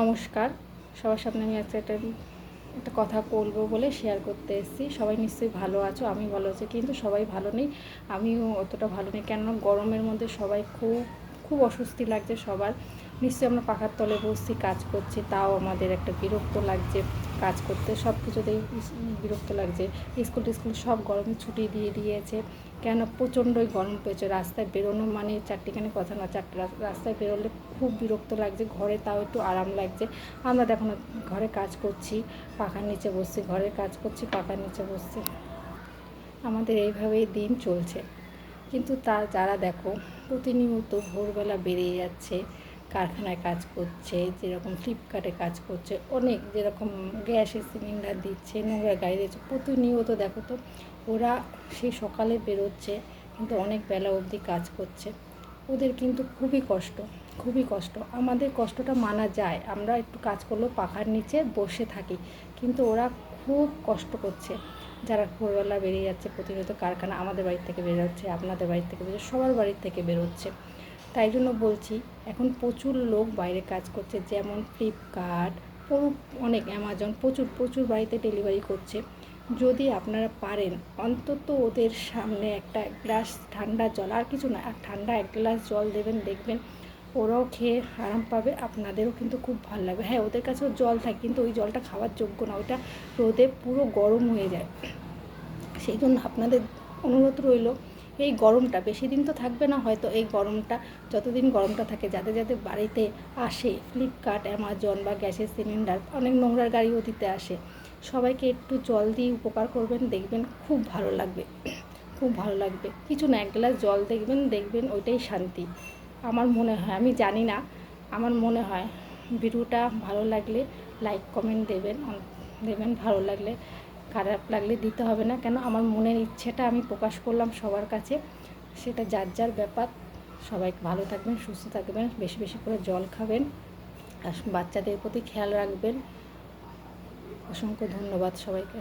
নমস্কার। সবার সামনে আমি আজকে একটা একটা কথা বলব বলে শেয়ার করতে এসেছি। সবাই নিশ্চয়ই ভালো আছো, আমি ভালো আছি, কিন্তু সবাই ভালো নেই। আমিও অতটা ভালো নেই, কেননা গরমের মধ্যে সবাই খুব খুব অস্বস্তি লাগছে সবার। নিশ্চয়ই আমরা পাখার তলে বসছি, কাজ করছি, তাও আমাদের একটা বিরক্ত লাগছে কাজ করতে। সব কিছুতেই বিরক্ত লাগছে। স্কুল টিস্কুল সব গরমে ছুটি দিয়ে দিয়েছে। কেন প্রচণ্ডই গরম পেয়েছে রাস্তায় বেরোনো মানে চারটিখানি কথা না, চারটে রাস- রাস্তায় বেরোলে খুব বিরক্ত লাগছে। ঘরে তাও একটু আরাম লাগছে। আমরা দেখো না, ঘরে কাজ করছি, পাখার নিচে বসছি ঘরে কাজ করছি, পাখার নিচে বসছি। আমাদের এইভাবেই দিন চলছে। কিন্তু তা যারা দেখো, প্রতিনিয়ত ভোরবেলা বেরিয়ে যাচ্ছে, কারখানায় কাজ করছে, যেরকম ফ্লিপকার্টে কাজ করছে, অনেক যেরকম গ্যাসের সিলিন্ডার দিচ্ছে, নোংরা গাড়ি দিচ্ছে, প্রতিনিয়ত দেখো তো, ওরা সেই সকালে বেরোচ্ছে, কিন্তু অনেক বেলা অবধি কাজ করছে। ওদের কিন্তু খুবই কষ্ট খুবই কষ্ট। আমাদের কষ্টটা মানা যায়, আমরা একটু কাজ করলেও পাখার নিচে বসে থাকি, কিন্তু ওরা খুব কষ্ট করছে। যারা ভোরবেলা বেরিয়ে যাচ্ছে, প্রতিনিয়ত কারখানা আমাদের বাড়ি থেকে বেরোচ্ছে আপনাদের বাড়ি থেকে বেরোচ্ছে সবার বাড়ির থেকে বেরোচ্ছে তাই জন্য বলছি, এখন প্রচুর লোক বাইরে কাজ করছে, যেমন ফ্লিপকার্ট অনেক অ্যামাজন প্রচুর প্রচুর বাড়িতে ডেলিভারি করছে। যদি আপনারা পারেন, অন্তত ওদের সামনে একটা গ্লাস ঠান্ডা জল, আর কিছু না, আর ঠান্ডা এক গ্লাস জল দেবেন, দেখবেন ওরাও খেয়ে আরাম পাবে, আপনাদেরও কিন্তু খুব ভালো লাগবে। হ্যাঁ ওদের কাছেও জল থাকে, কিন্তু ওই জলটা খাওয়ার যোগ্য না, ওইটা রোদে পুরো গরম হয়ে যায়। সেই জন্য আপনাদের অনুরোধ রইল, এই গরমটা, বেশি দিন তো থাকবে না হয়তো এই গরমটা, যতদিন গরমটা থাকে যাদের যাদের বাড়িতে আসে ফ্লিপকার্ট অ্যামাজন বা গ্যাসের সিলিন্ডার, অনেক নোংরার গাড়িও দিতে আসে। সবাইকে একটু জল দিয়ে উপকার করবেন, দেখবেন খুব ভালো লাগবে, খুব ভালো লাগবে। কিছু না, এক গ্লাস জল দেখবেন দেখবেন ওইটাই শান্তি। আমার মনে হয়, আমি জানি না, আমার মনে হয় ভিডিওটা ভালো লাগলে লাইক কমেন্ট দেবেন দেবেন ভালো লাগলে, খারাপ লাগলে দিতে হবে না, কেন আমার মনের ইচ্ছেটা আমি প্রকাশ করলাম সবার কাছে, সেটা যার যার ব্যাপার, সবাই ভালো থাকবেন, সুস্থ থাকবেন, বেশি বেশি করে জল খাবেন, আর বাচ্চাদের প্রতি খেয়াল রাখবেন, অসংখ্য ধন্যবাদ সবাইকে।